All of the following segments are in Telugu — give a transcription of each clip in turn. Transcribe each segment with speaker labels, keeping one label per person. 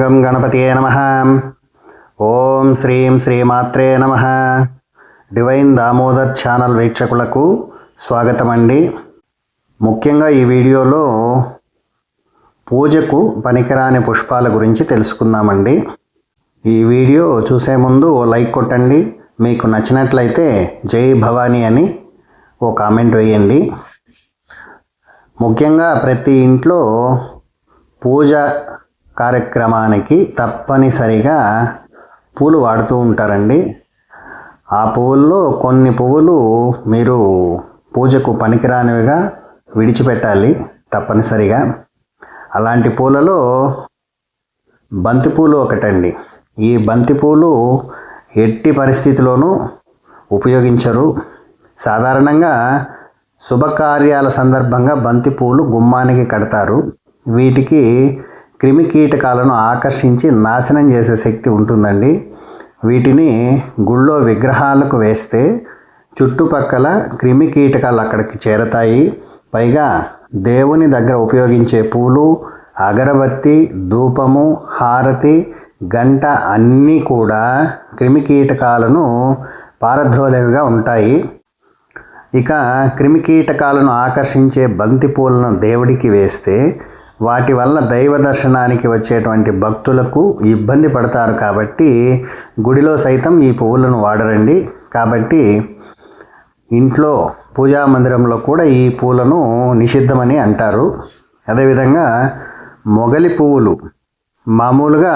Speaker 1: గం గణపతియే నమ. ఓం శ్రీం శ్రీమాత్రే నమ. డివైన్ దామోదర్ ఛానల్ వీక్షకులకు స్వాగతం అండి ముఖ్యంగా ఈ వీడియోలో పూజకు పనికిరాని పుష్పాల గురించి తెలుసుకుందామండి. ఈ వీడియో చూసే ముందు ఓ లైక్ కొట్టండి. మీకు నచ్చినట్లయితే జై భవానీ అని ఓ కామెంట్ వేయండి. ముఖ్యంగా ప్రతి ఇంట్లో పూజ కార్యక్రమానికి తప్పనిసరిగా పూలు వాడుతూ ఉంటారండి. ఆ పువ్వుల్లో కొన్ని పువ్వులు మీరు పూజకు పనికిరానివిగా విడిచిపెట్టాలి తప్పనిసరిగా. అలాంటి పూలలో బంతిపూలు ఒకటండి. ఈ బంతిపూలు ఎట్టి పరిస్థితిలోనూ ఉపయోగించరు. సాధారణంగా శుభకార్యాల సందర్భంగా బంతిపూలు గుమ్మానికి కడతారు. వీటికి క్రిమి కీటకాలను ఆకర్షించి నాశనం చేసే శక్తి ఉంటుందండి. వీటిని గుళ్ళో విగ్రహాలకు వేస్తే చుట్టుపక్కల క్రిమి కీటకాలు అక్కడికి చేరతాయి. పైగా దేవుని దగ్గర ఉపయోగించే పూలు అగరబత్తి ధూపము హారతి గంట అన్నీ కూడా క్రిమి కీటకాలను పారద్రోలేవిగా ఉంటాయి. ఇక క్రిమికీటకాలను ఆకర్షించే బంతి పూలను దేవుడికి వేస్తే వాటి వల్ల దైవ దర్శనానికి వచ్చేటువంటి భక్తులకు ఇబ్బంది పడతారు కాబట్టి గుడిలో సైతం ఈ పువ్వులను వాడరండి. కాబట్టి ఇంట్లో పూజా మందిరంలో కూడా ఈ పూలను నిషిద్ధమని అంటారు. అదేవిధంగా మొగలి పువ్వులు మామూలుగా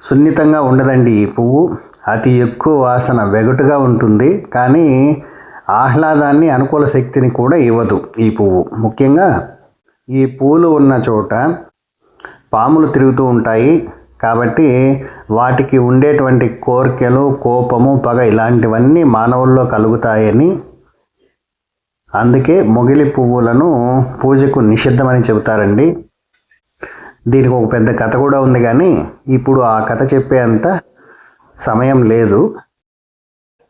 Speaker 1: సున్నితంగా ఉండదండి ఈ పువ్వు. అతి ఎక్కువ వాసన వెగటుగా ఉంటుంది. కానీ ఆహ్లాదాన్ని అనుకూల శక్తిని కూడా ఇవ్వదు ఈ పువ్వు. ముఖ్యంగా ఈ పూలు ఉన్న చోట పాములు తిరుగుతూ ఉంటాయి. కాబట్టి వాటికి ఉండేటువంటి కోరికలు కోపము పగ ఇలాంటివన్నీ మానవుల్లో కలుగుతాయని అందుకే మొగిలి పువ్వులను పూజకు నిషిద్ధమని చెబుతారండి. దీనికి ఒక పెద్ద కథ కూడా ఉంది కానీ ఇప్పుడు ఆ కథ చెప్పేంత సమయం లేదు.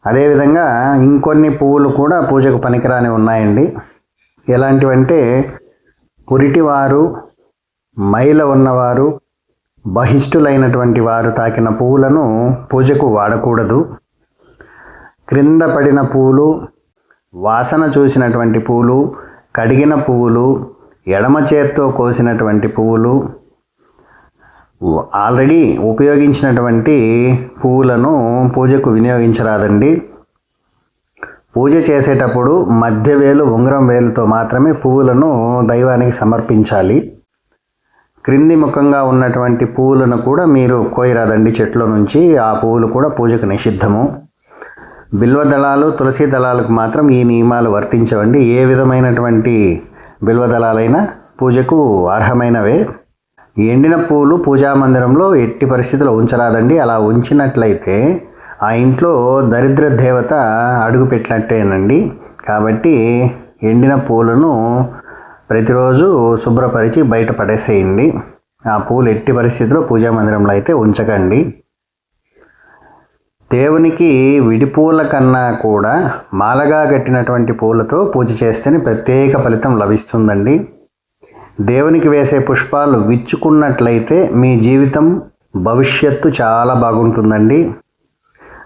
Speaker 1: అదేవిధంగా ఇంకొన్ని పువ్వులు కూడా పూజకు పనికిరాని ఉన్నాయండి. ఎలాంటివంటే పురిటివారు మైల ఉన్నవారు బహిష్ఠులైనటువంటి వారు తాకిన పువ్వులను పూజకు వాడకూడదు. క్రింద పడిన పువ్వులు వాసన చూసినటువంటి పువ్వులు కడిగిన పువ్వులు ఎడమ చేత్తో కోసినటువంటి పువ్వులు ఆల్రెడీ ఉపయోగించినటువంటి పువ్వులను పూజకు వినియోగించరాదండి. పూజ చేసేటప్పుడు మధ్య వేలు ఉంగరం వేలుతో మాత్రమే పువ్వులను దైవానికి సమర్పించాలి. క్రింది ముఖంగా ఉన్నటువంటి పువ్వులను కూడా మీరు కోయరాదండి చెట్లో నుంచి ఆ పువ్వులు కూడా పూజకు నిషిద్ధము. బిల్వ దళాలు తులసి దళాలకు మాత్రం ఈ నియమాలు వర్తించవండి. ఏ విధమైనటువంటి బిల్వ దళాలైనా పూజకు అర్హమైనవే. ఎండిన పూలు పూజా మందిరంలో ఎట్టి పరిస్థితుల్లో ఉంచరాదండి. అలా ఉంచినట్లయితే ఆ ఇంట్లో దరిద్ర దేవత అడుగు పెట్టినట్టేనండి. కాబట్టి ఎండిన పూలను ప్రతిరోజు శుభ్రపరిచి బయట పడేసేయండి. ఆ పూలు ఎట్టి పరిస్థితిలో పూజా మందిరంలో అయితే ఉంచకండి. దేవునికి విడి పూల కన్నా కూడా మాలగా కట్టినటువంటి పూలతో పూజ చేస్తేనే ప్రత్యేక ఫలితం లభిస్తుందండి. దేవునికి వేసే పుష్పాలు విచ్చుకున్నట్లయితే మీ జీవితం భవిష్యత్తు చాలా బాగుంటుందండి.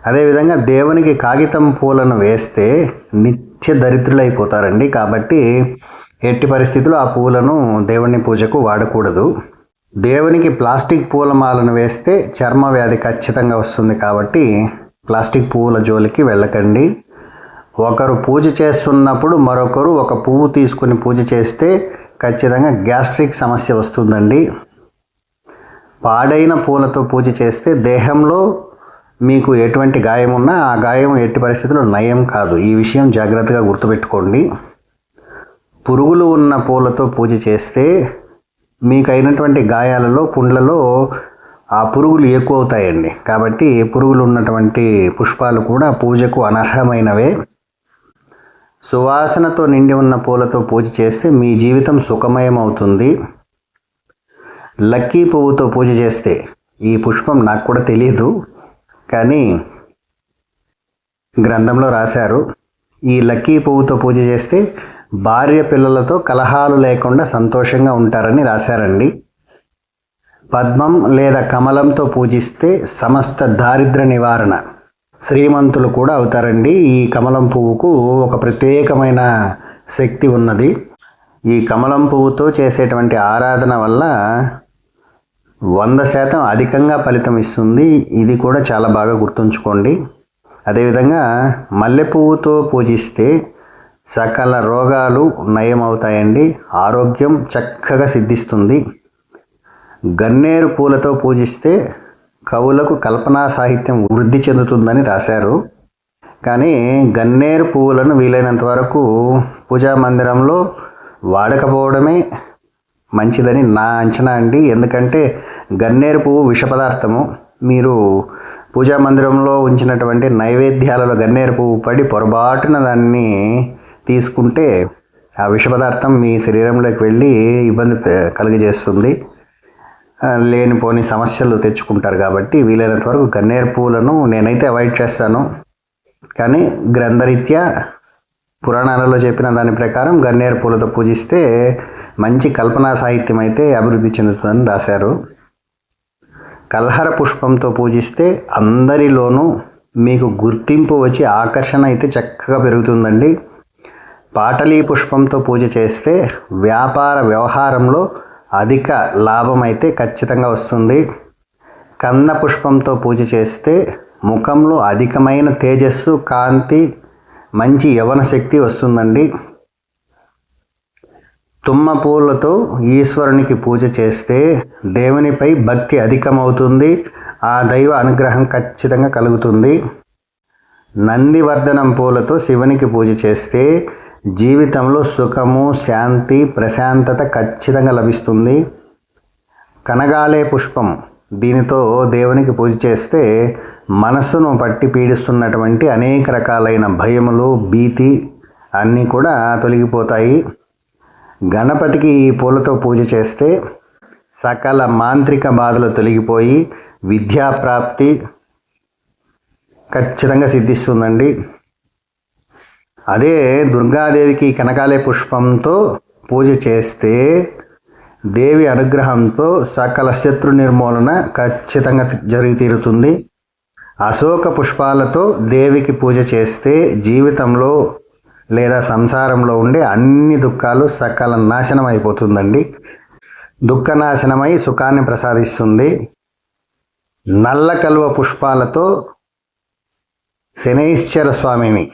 Speaker 1: అదేవిధంగా దేవునికి కాగితం పూలను వేస్తే నిత్య దరిద్రులైపోతారండి. కాబట్టి ఎట్టి పరిస్థితుల్లో ఆ పూలను దేవుని పూజకు వాడకూడదు. దేవునికి ప్లాస్టిక్ పూలమాలను వేస్తే చర్మ వ్యాధి ఖచ్చితంగా వస్తుంది కాబట్టి ప్లాస్టిక్ పువ్వుల జోలికి వెళ్ళకండి. ఒకరు పూజ చేస్తున్నప్పుడు మరొకరు ఒక పువ్వు తీసుకుని పూజ చేస్తే ఖచ్చితంగా గ్యాస్ట్రిక్ సమస్య వస్తుందండి. పాడైన పూలతో పూజ చేస్తే దేహంలో మీకు ఎటువంటి గాయం ఉన్నా ఆ గాయం ఎట్టి పరిస్థితుల్లో నయం కాదు. ఈ విషయం జాగ్రత్తగా గుర్తుపెట్టుకోండి. పురుగులు ఉన్న పూలతో పూజ చేస్తే మీకు అయినటువంటి గాయాలలో పుండ్లలో ఆ పురుగులు ఎక్కువ అవుతాయండి కాబట్టి పురుగులు ఉన్నటువంటి పుష్పాలు కూడా పూజకు అనర్హమైనవే. సువాసనతో నిండి ఉన్న పూలతో పూజ చేస్తే మీ జీవితం సుఖమయం అవుతుంది లక్కీ పువ్వుతో పూజ చేస్తే ఈ పుష్పం నాకు కూడా తెలియదు. కానీ గ్రంథంలో రాశారు ఈ లక్కీ పువ్వుతో పూజ చేస్తే భార్య పిల్లలతో కలహాలు లేకుండా సంతోషంగా ఉంటారని రాశారండి. పద్మం లేదా కమలంతో పూజిస్తే సమస్త దారిద్ర నివారణ. శ్రీమంతులు కూడా అవుతారండి. ఈ కమలం పువ్వుకు ఒక ప్రత్యేకమైన శక్తి ఉన్నది. ఈ కమలం పువ్వుతో చేసేటువంటి ఆరాధన వల్ల వంద శాతం అధికంగా ఫలితం ఇస్తుంది. ఇది కూడా చాలా బాగా గుర్తుంచుకోండి. అదేవిధంగా మల్లె పువ్వుతో పూజిస్తే సకల రోగాలు నయమవుతాయండి. ఆరోగ్యం చక్కగా సిద్ధిస్తుంది. గన్నేరు పూలతో పూజిస్తే కవులకు కల్పనా సాహిత్యం వృద్ధి చెందుతుందని రాశారు. కానీ గన్నేరు పువ్వులను వీలైనంత వరకు పూజా మందిరంలో వాడకపోవడమే మంచిదని నా అంచనా అండి. ఎందుకంటే గన్నేరు పువ్వు విష పదార్థము. మీరు పూజా మందిరంలో ఉంచినటువంటి నైవేద్యాలలో గన్నేరు పువ్వు పడి పొరపాటున దాన్ని తీసుకుంటే ఆ విష పదార్థం మీ శరీరంలోకి వెళ్ళి ఇబ్బంది కలుగజేస్తుంది. లేనిపోని సమస్యలు తెచ్చుకుంటారు కాబట్టి వీలైనంత వరకు గన్నేరు పువ్వులను నేనైతే అవాయిడ్ చేస్తాను. కానీ గ్రంథరీత్యా పురాణాలలో చెప్పిన దాని ప్రకారం గన్నేరు పూలతో పూజిస్తే మంచి కల్పనా సాహిత్యం అయితే అభివృద్ధి చెందుతుందని రాశారు. కల్హర పుష్పంతో పూజిస్తే అందరిలోనూ మీకు గుర్తింపు వచ్చి ఆకర్షణ అయితే చక్కగా పెరుగుతుందండి. పాటలీ పుష్పంతో పూజ చేస్తే వ్యాపార వ్యవహారంలో అధిక లాభం అయితే ఖచ్చితంగా వస్తుంది. కంద పుష్పంతో పూజ చేస్తే ముఖంలో అధికమైన తేజస్సు కాంతి మంచి యవన శక్తి వస్తుందండి. తుమ్మ పూలతో ఈశ్వరునికి పూజ చేస్తే దేవునిపై భక్తి అధికమవుతుంది. ఆ దైవ అనుగ్రహం ఖచ్చితంగా కలుగుతుంది. నందివర్ధనం పూలతో శివునికి పూజ చేస్తే జీవితంలో సుఖము శాంతి ప్రశాంతత ఖచ్చితంగా లభిస్తుంది. కనగాలే పుష్పం దీనితో దేవునికి పూజ చేస్తే మనస్సును పట్టి పీడిస్తున్నటువంటి అనేక రకాలైన భయములు భీతి అన్నీ కూడా తొలగిపోతాయి. గణపతికి ఈ పూలతో పూజ చేస్తే సకల మాంత్రిక బాధలు తొలగిపోయి విద్యాప్రాప్తి ఖచ్చితంగా సిద్ధిస్తుందండి. అదే దుర్గాదేవికి కనకాలే పుష్పంతో పూజ చేస్తే దేవి అనుగ్రహంతో సకల శత్రు నిర్మూలన ఖచ్చితంగా జరిగి తీరుతుంది. అశోక పుష్పాలతో దేవికి పూజ చేస్తే జీవితంలో లేదా సంసారంలో ఉండే అన్ని దుఃఖాలు సకల నాశనం అయిపోతుందండి దుఃఖనాశనమై సుఖాన్ని ప్రసాదిస్తుంది. నల్ల కలువ పుష్పాలతో శనైశ్చర స్వామిని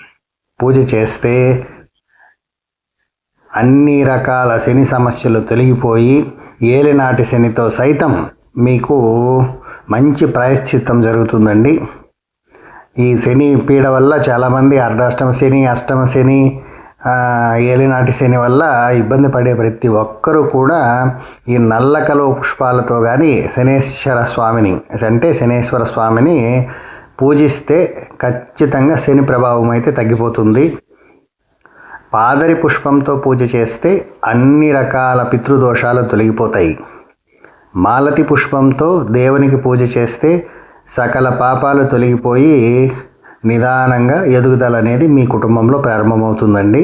Speaker 1: పూజ చేస్తే అన్ని రకాల శని సమస్యలు తొలగిపోయి ఏలినాటి శనితో సైతం మీకు మంచి ప్రాయశ్చిత్తం జరుగుతుందండి. ఈ శని పీడ వల్ల చాలామంది అర్ధాష్టమ శని అష్టమ శని ఏలినాటి శని వల్ల ఇబ్బంది పడే ప్రతి ఒక్కరూ కూడా ఈ నల్ల కలువ పుష్పాలతో కానీ శనేశ్వర స్వామిని అంటే శనేశ్వర స్వామిని పూజిస్తే ఖచ్చితంగా శని ప్రభావం అయితే తగ్గిపోతుంది. పాదరి పుష్పంతో పూజ చేస్తే అన్ని రకాల పితృదోషాలు తొలగిపోతాయి. మాలతి పుష్పంతో దేవునికి పూజ చేస్తే సకల పాపాలు తొలగిపోయి నిదానంగా ఎదుగుదల అనేది మీ కుటుంబంలో ప్రారంభమవుతుందండి.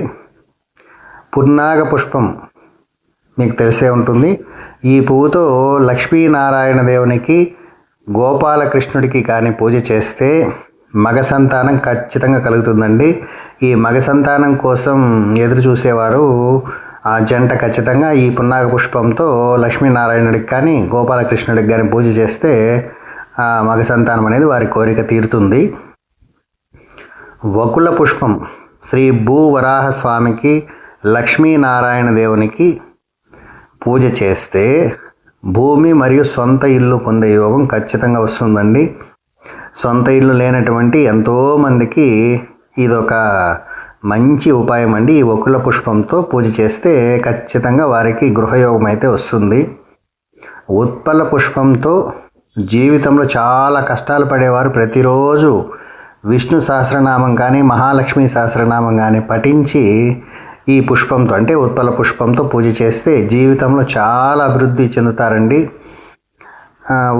Speaker 1: పున్నాగ పుష్పం మీకు తెలిసే ఉంటుంది. ఈ పువ్వుతో లక్ష్మీనారాయణ దేవునికి గోపాలకృష్ణుడికి కానీ పూజ చేస్తే మగ సంతానం ఖచ్చితంగా కలుగుతుందండి. ఈ మగ సంతానం కోసం ఎదురు చూసేవారు ఆ జంట ఖచ్చితంగా ఈ పున్నాగ పుష్పంతో లక్ష్మీనారాయణుడికి కానీ గోపాలకృష్ణుడికి కానీ పూజ చేస్తే మగ సంతానం అనేది వారి కోరిక తీరుతుంది. వకుల పుష్పం శ్రీ భూవరాహ స్వామికి లక్ష్మీనారాయణ దేవునికి పూజ చేస్తే భూమి మరియు సొంత ఇల్లు పొందే యోగం ఖచ్చితంగా వస్తుందండి. సొంత ఇల్లు లేనటువంటి ఎంతోమందికి ఇదొక మంచి ఉపాయం అండి. ఈ వకుల పుష్పంతో పూజ చేస్తే ఖచ్చితంగా వారికి గృహయోగం అయితే వస్తుంది. ఉత్పల పుష్పంతో జీవితంలో చాలా కష్టాలు పడేవారు. ప్రతిరోజు విష్ణు సహస్రనామం కానీ మహాలక్ష్మి సహస్రనామం కానీ పఠించి ఈ పుష్పంతో అంటే ఉత్పల పుష్పంతో పూజ చేస్తే జీవితంలో చాలా అభివృద్ధి చెందుతారండి.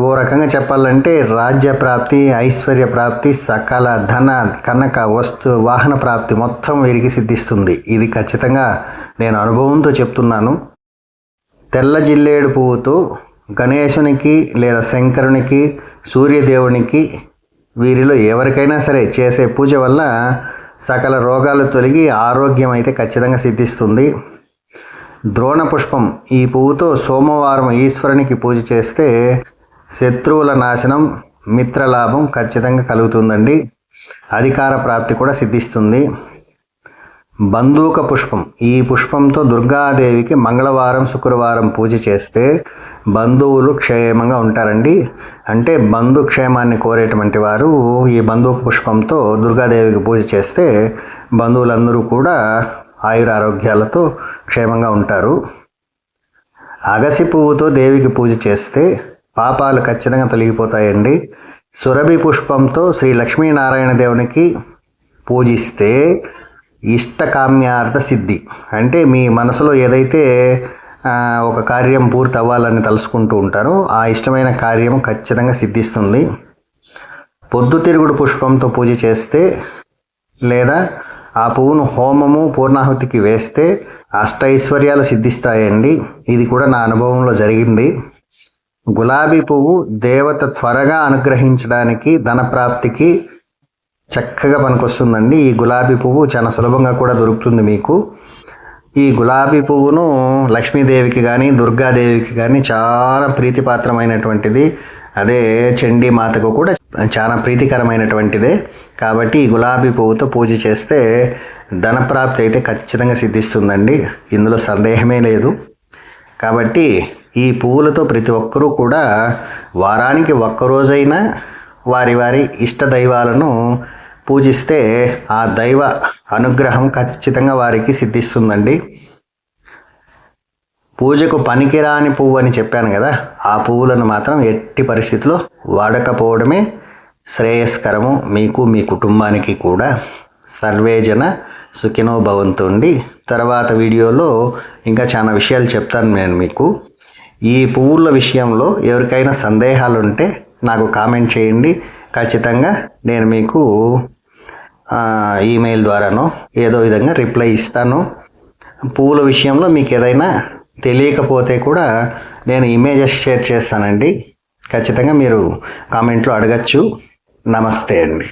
Speaker 1: ఓ రకంగా చెప్పాలంటే రాజ్య ప్రాప్తి ఐశ్వర్య ప్రాప్తి సకల ధన కనక వస్తు వాహన ప్రాప్తి మొత్తం వీరికి సిద్ధిస్తుంది. ఇది ఖచ్చితంగా నేను అనుభవంతో చెప్తున్నాను. తెల్ల జిల్లేడు పువ్వుతో గణేశునికి లేదా శంకరునికి సూర్యదేవునికి వీరిలో ఎవరికైనా సరే చేసే పూజ వల్ల సకల రోగాలు తొలగి ఆరోగ్యం అయితే ఖచ్చితంగా సిద్ధిస్తుంది. ద్రోణ పుష్పం ఈ పువ్వుతో సోమవారం ఈశ్వరునికి పూజ చేస్తే శత్రువుల నాశనం మిత్రలాభం ఖచ్చితంగా కలుగుతుందండి. అధికార ప్రాప్తి కూడా సిద్ధిస్తుంది. బంధూక పుష్పం ఈ పుష్పంతో దుర్గాదేవికి మంగళవారం శుక్రవారం పూజ చేస్తే బంధువులు క్షేమంగా ఉంటారండి. అంటే బంధు క్షేమాన్ని కోరేటువంటి వారు ఈ బంధువు పుష్పంతో దుర్గాదేవికి పూజ చేస్తే బంధువులందరూ కూడా ఆయురారోగ్యాలతో క్షేమంగా ఉంటారు. అగసి పువ్వుతో దేవికి పూజ చేస్తే పాపాలు ఖచ్చితంగా తొలగిపోతాయండి. సురభి పుష్పంతో శ్రీ లక్ష్మీనారాయణ దేవునికి పూజిస్తే ఇష్టకామ్యార్థ సిద్ధి. అంటే మీ మనసులో ఏదైతే ఒక కార్యం పూర్తి అవ్వాలని తలుసుకుంటూ ఉంటారో. ఆ ఇష్టమైన కార్యం ఖచ్చితంగా సిద్ధిస్తుంది. పొద్దుతిరుగుడు పుష్పంతో పూజ చేస్తే లేదా ఆ పువ్వును హోమము పూర్ణాహుతికి వేస్తే అష్టైశ్వర్యాలు సిద్ధిస్తాయండి. ఇది కూడా నా అనుభవంలో జరిగింది. గులాబీ పువ్వు దేవత త్వరగా అనుగ్రహించడానికి ధనప్రాప్తికి చక్కగా పనికొస్తుందండి. ఈ గులాబీ పువ్వు చాలా సులభంగా కూడా దొరుకుతుంది మీకు. ఈ గులాబీ పువ్వును లక్ష్మీదేవికి కానీ దుర్గాదేవికి కానీ చాలా ప్రీతిపాత్రమైనటువంటిది. అదే చండీ మాతకు కూడా చాలా ప్రీతికరమైనటువంటిదే. కాబట్టి ఈ గులాబీ పువ్వుతో పూజ చేస్తే ధనప్రాప్తి అయితే ఖచ్చితంగా సిద్ధిస్తుందండి. ఇందులో సందేహమే లేదు. కాబట్టి ఈ పువ్వులతో ప్రతి ఒక్కరూ కూడా వారానికి ఒక్కరోజైనా వారి వారి ఇష్ట దైవాలను పూజిస్తే ఆ దైవ అనుగ్రహం ఖచ్చితంగా వారికి సిద్ధిస్తుందండి. పూజకు పనికిరాని పువ్వు అని చెప్పాను కదా ఆ పువ్వులను మాత్రం ఎట్టి పరిస్థితిలో వాడకపోవడమే శ్రేయస్కరము. మీకు మీ కుటుంబానికి కూడా సర్వేజన సుఖినో భవంతుండి. తర్వాత వీడియోలో ఇంకా చాలా విషయాలు చెప్తాను నేను మీకు. ఈ పువ్వుల విషయంలో ఎవరికైనా సందేహాలు ఉంటే నాకు కామెంట్ చేయండి. ఖచ్చితంగా నేను మీకు ఈమెయిల్ ద్వారానో ఏదో విధంగా రిప్లై ఇస్తాను. పువ్వుల విషయంలో మీకు ఏదైనా తెలియకపోతే కూడా నేను ఇమేజెస్ షేర్ చేస్తానండి. ఖచ్చితంగా మీరు కామెంట్లో అడగచ్చు. నమస్తే అండి.